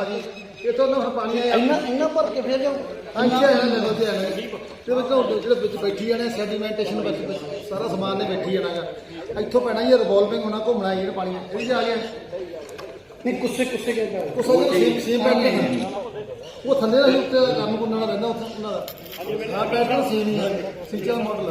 ਆ ਜੀ। ਇੱਥੋਂ ਨਾ ਹੁਣ ਪਾਣੀ ਆਇਆ। ਇੰਨਾ ਇੰਨਾ ਭਰ ਕੇ ਫੇਰ ਜਾਓ ਅੰਸ਼ਾ ਹੈ ਲੈ ਤੇ ਆਣਾ ਤੇ ਵਿੱਚ ਉਹ ਜਿਹੜੇ ਵਿੱਚ ਬੈਠੀ ਜਾਣੇ ਸੈਡੀਮੈਂਟੇਸ਼ਨ ਵਿੱਚ ਸਾਰਾ ਸਮਾਨ ਨੇ ਬੈਠੀ ਜਾਣਾਗਾ ਇੱਥੋਂ ਪੈਣਾ ਇਹ ਰਿਵੋਲਵਿੰਗ ਹੋਣਾ ਘੁੰਮਣਾ ਇਹ ਪਾਣੀ। ਇਹ ਜਾ ਗਿਆ। ਨਹੀਂ ਕੁੱਸੇ ਕੁੱਸੇ ਕੇ ਜਾਓ ਉਹ ਸਾਰੇ ਸੇਮ ਸੇਮ ਪੈਟਰਨ ਉਹ ਥੱਲੇ ਦਾ ਉੱਤੇ ਦਾ ਕੰਮ ਕੁੰਨਾ ਰਹਿੰਦਾ ਉੱਥੇ ਉਹਨਾਂ ਦਾ। ਹਾਂ ਪੈਟਰਨ ਸੇਮ ਹੀ ਹੈ ਸੀਚਾ ਮਾਡਲ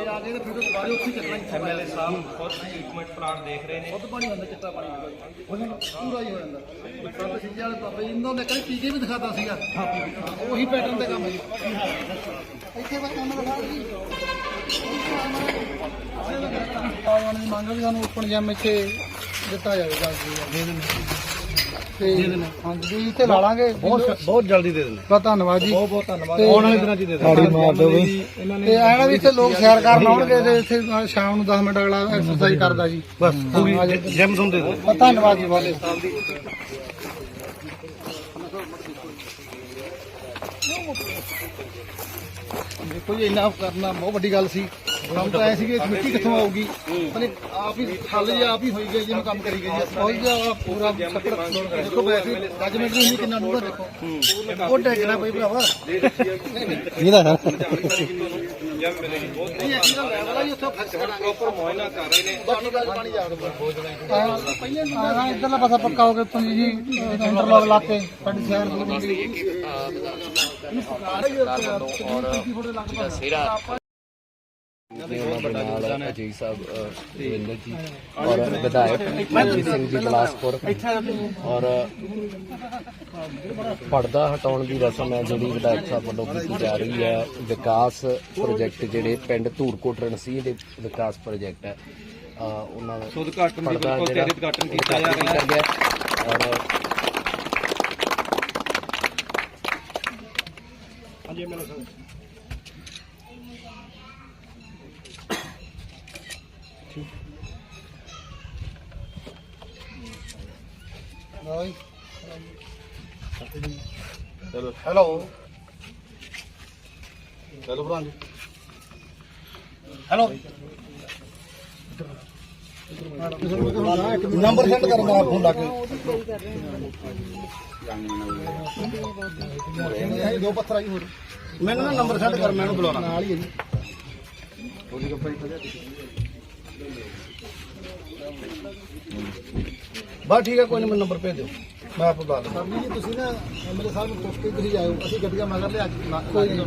ਇਹ ਆ ਗਏ ਤੇ ਫਿਰ ਦੁਬਾਰਾ ਉੱਥੇ ਚੱਲਣਾ ਹੀ ਐਮਐਲਏ ਸਾਹਿਬ ਖੁਦ ਟ੍ਰੀਟਮੈਂਟ ਪਲਾਂਟ ਦੇਖ ਰਹੇ ਨੇ। ਦੁੱਧ ਪਾਣੀ ਹੁੰਦਾ ਚਿੱਟਾ ਪਾਣੀ ਹੁੰਦਾ। ਪੂਰਾ ਹੀ ਹੋ ਜਾਂਦਾ। ਸਭ ਸਿੱਧੇ ਵਾਲੇ ਬਾਬਾ ਜੀ ਇਹਨਾਂ ਨੇ ਵੀ ਦਿਖਾਤਾ ਸੀਗਾ। ਉਹੀ ਪੈਟਰਨ ਤੇ ਕੰਮ ਹੈ ਜੀ। ਇੱਥੇ ਬਸ ਕੰਮ ਦਿਖਾ ਜੀ। ਆਉਣ ਦੀ ਮੰਗ ਵੀ ਸਾਨੂੰ ਓਪਨ ਜਿਮ ਇੱਥੇ ਦਿੱਤਾ ਜਾਵੇਗਾ ਤੇ ਹਾਂਜੀ ਜੀ ਇੱਥੇ ਲਾ ਲਾਂਗੇ। ਬਹੁਤ ਬਹੁਤ ਜਲਦੀ ਦੇ ਦਿੰਦੇ ਬਹੁਤ ਧੰਨਵਾਦ ਜੀ। ਬਹੁਤ ਬਹੁਤ ਧੰਨਵਾਦ। ਤੇ- ਆਉਣ ਵਾਲੇ ਦਿਨਾਂ 'ਚ ਹੀ ਦੇ ਦੇ ਤਾੜੀ ਮਾਰ ਦਿਓ ਬਈ। ਇਹਨਾਂ ਤੇ ਐਨਾ ਵੀ ਇੱਥੇ ਲੋਕ ਸੈਰ ਕਰਨ ਆਉਣਗੇ ਤੇ ਇੱਥੇ ਨਾਲ ਸ਼ਾਮ ਨੂੰ 10 ਮਿੰਟ ਅਗਲਾ ਐਕਸਰਸਾਈਜ਼ ਕਰਦਾ ਜੀ। ਬਸ ਪੂਰੀ ਹਾਂ, ਜੀ। ਜਿਮ ਸੁਣ ਦੇ ਦੇ ਬਹੁਤ ਧੰਨਵਾਦ ਜੀ ਵਾਲੇ ਸਾਹਿਬ ਦੀ ਦੇਖੋ ਜੀ ਇੰਨਾ ਕਰਨਾ ਬਹੁਤ ਵੱਡੀ ਗੱਲ ਸੀ। ਕੰਮ ਤਾਂ ਐ ਸੀ ਕਿ ਮਿੱਟੀ ਕਿੱਥੋਂ ਆਊਗੀ? ਪਰ ਇਹ ਆਪ ਹੀ ਹੱਲ ਜੀ ਆਪ ਹੀ ਹੋਈ ਗਈ ਜਿਹਨੂੰ ਕੰਮ ਕਰੀ ਗਈ ਜੀ ਬਹੁਤ ਜ਼ਿਆਦਾ ਪੂਰਾ ਛੱਪੜ ਦੇਖੋ ਵੈਸੇ ਜੱਜਮੈਂਟ ਨਹੀਂ ਕਿੰਨਾ ਡੂੰਘਾ ਦੇਖੋ। ਉਹ ਡੈਗਣਾ ਪਈ ਭਰਾਵਾ। ਇਹਦਾ ਹੈ। ਨਹੀਂ ਐਸੀ ਦਾ ਲੈਵਲ ਆ ਜੀ ਉੱਥੇ ਫ਼ਰਕ ਕਰਾਂਗੇ ਪ੍ਰੋਪਰ ਮੁਆਇਨਾ ਕਰ ਰਹੇ ਨੇ। ਬਾਕੀ ਗੱਲ ਪਾਣੀ ਜਾ ਰਿਹਾ ਪਹਿਲਾਂ ਹਾਂ ਇਧਰਲਾ ਪਾਸਾ ਪੱਕਾ ਹੋ ਗਿਆ ਤੁਸੀਂ ਜੀ ਇੰਟਰਲੌਕ ਲਾ ਕੇ ਸਾਡੀ ਸ਼ਹਿਰ ਦੀ ਨਾਲ ਅਜੀਤ ਸਾਹਿਬ ਅ, ਦਵਿੰਦਰ ਜੀ ਔਰ ਵਿਧਾਇਕ ਮਨਜੀਤ ਸਿੰਘ ਜੀ ਬਲਾਸਪੁਰ। ਔਰ ਪਰਦਾ ਹਟਾਉਣ ਦੀ ਰਸਮ ਹੈ ਜਿਹੜੀ ਵਿਧਾਇਕ ਸਾਹਿਬ ਵੱਲੋਂ ਕੀਤੀ ਜਾ ਰਹੀ ਹੈ। ਵਿਕਾਸ ਪ੍ਰੋਜੈਕਟ ਜਿਹੜੇ ਪਿੰਡ ਧੂਰਕੋਟ ਰਣਸੀ ਦੇ ਵਿਕਾਸ ਪ੍ਰੋਜੈਕਟ ਹੈ। ਉਹਨਾਂ ਦਾ ਸੋ ਉਦਘਾਟਨ ਦੀ ਬਿਲਕੁਲ ਤਿਆਰੀ ਉਦਘਾਟਨ ਕੀਤਾ ਜਾ ਰਿਹਾ ਹੈ ਗਿਆ ਔਰ ਹਾਂਜੀ ਐਮਐਲਏ ਸਾਹਿਬ ਹੈਲੋ ਚਲੋ ਭਰਾ ਜੀ ਹੈਲੋ ਨੰਬਰ ਸੈਂਡ ਕਰ ਮੈਂ ਫੋਨ ਲਾ ਕੇ। ਦੋ ਪੱਥਰ ਆਈ ਹੋਰ। ਮੈਨੂੰ ਨਾ ਨੰਬਰ ਸੈਂਡ ਕਰ ਮੈਨੂੰ ਬੁਲਾਉਣਾ। ਨਾਲ ਹੀ ਹੈ ਜੀ। ਬਸ ਠੀਕ ਹੈ ਕੋਈ ਨਹੀਂ ਮੈਨੂੰ ਨੰਬਰ ਭੇਜ ਦਿਓ। ਮੈਂ ਆਪ ਬੁਲਾ ਲਵਾਂ ਸਰ ਜੀ ਤੁਸੀਂ ਨਾ ਐਮਐਲਏ ਸਾਹਿਬ ਨੂੰ ਪੁੱਛ ਕੇ ਤੁਸੀਂ ਆਇਓ। ਅਸੀਂ ਗੱਡੀਆਂ ਮਗਰ ਲਿਆ ਕੋਈ ਨਹੀਂ